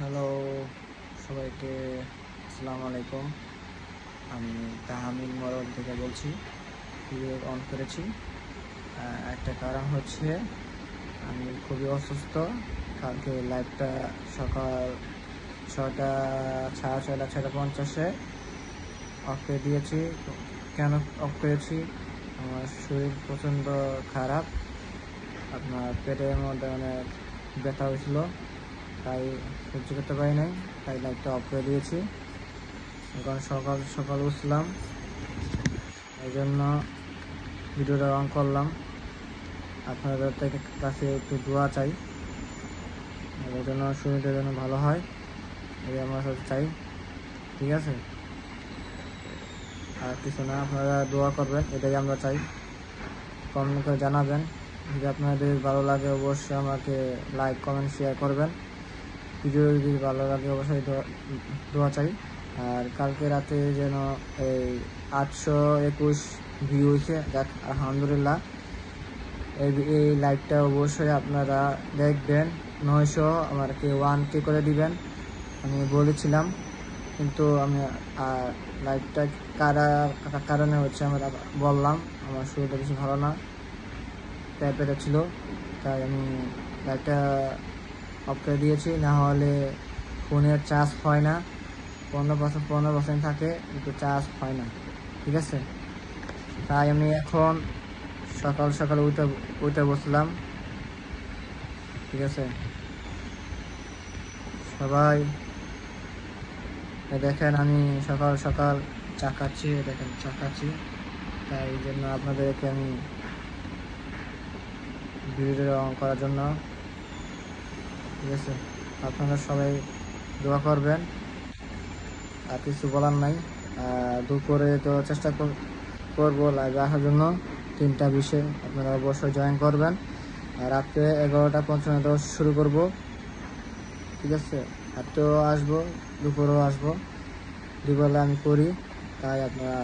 Hello সবাইকে আসসালামু আলাইকুম। আমি তাহামিল মরল থেকে বলছি, ভিডিও অন করেছি। একটা কারণ হচ্ছে, আমি খুবই অসুস্থ। কালকে লাইভটা সকাল ছটা সাড়ে ছয়টা ছয়টা পঞ্চাশে অফ করে দিয়েছি। কেন অফ করেছি? আমার শরীর প্রচণ্ড খারাপ। আপনার পেটের মধ্যে অনেক ব্যথা হয়েছিল। তাই সহ্য করতে পারি নাই, তাই লাইটটা অফ করে দিয়েছি। এখন সকাল সকাল উঠলাম। এই জন্য ভিডিওটা অন করলাম। আপনাদের থেকে কাছে একটু দোয়া চাই। এই জন্য শরীরটা যেন ভালো হয়, এই আমরা সব চাই। ঠিক আছে? আর কিছু না, আপনারা দোয়া করবেন, এটাই আমরা চাই। কমেন্ট করে জানাবেন। যদি আপনাদের ভালো লাগে, অবশ্যই আমাকে লাইক কমেন্ট শেয়ার করবেন। ভিডিও যদি ভালো লাগে অবশ্যই দোয়া- চাই। আর কালকে রাতে যেন এই আটশো একুশ ভিউ হয়েছে, দেখ, আলহামদুলিল্লাহ। এই এই লাইভটা অবশ্যই আপনারা দেখবেন। নয়শো আমাকে ওয়ান কে করে দিবেন। আমি বলেছিলাম, কিন্তু আমি লাইভটা কারা কারণে হচ্ছে আমরা বললাম, আমার শরীরটা বেশি ভালো না। ট্যাপেটা ছিল, তাই আমি লাইটটা অফ করে দিয়েছি, না হলে ফোনের চার্জ হয় না। পনেরো পার্সেন্ট পনেরো পার্সেন্ট থাকে, কিন্তু চার্জ হয় না, ঠিক আছে? তাই আমি এখন সকাল সকাল উঠে উঠে বসলাম, ঠিক আছে? সবাই দেখেন আমি সকাল সকাল চা খাচ্ছি দেখেন চা খাচ্ছি তাই জন্য আপনাদেরকে আমি ভিডিও অন করার জন্য ঠিক আছে? আপনারা সবাই দোয়া করবেন। আর কিছু বলার নাই। দুপুরে তো চেষ্টা কর- করব লাইভে আসার জন্য। তিনটা বিশে আপনারা অবশ্যই জয়েন করবেন। আর রাত্রে এগারোটা পঞ্চান্ন দশ শুরু করব। ঠিক আছে? রাত্রেও আসব, দুপুরেও আসব। দুবেলা আমি করি, তাই আপনারা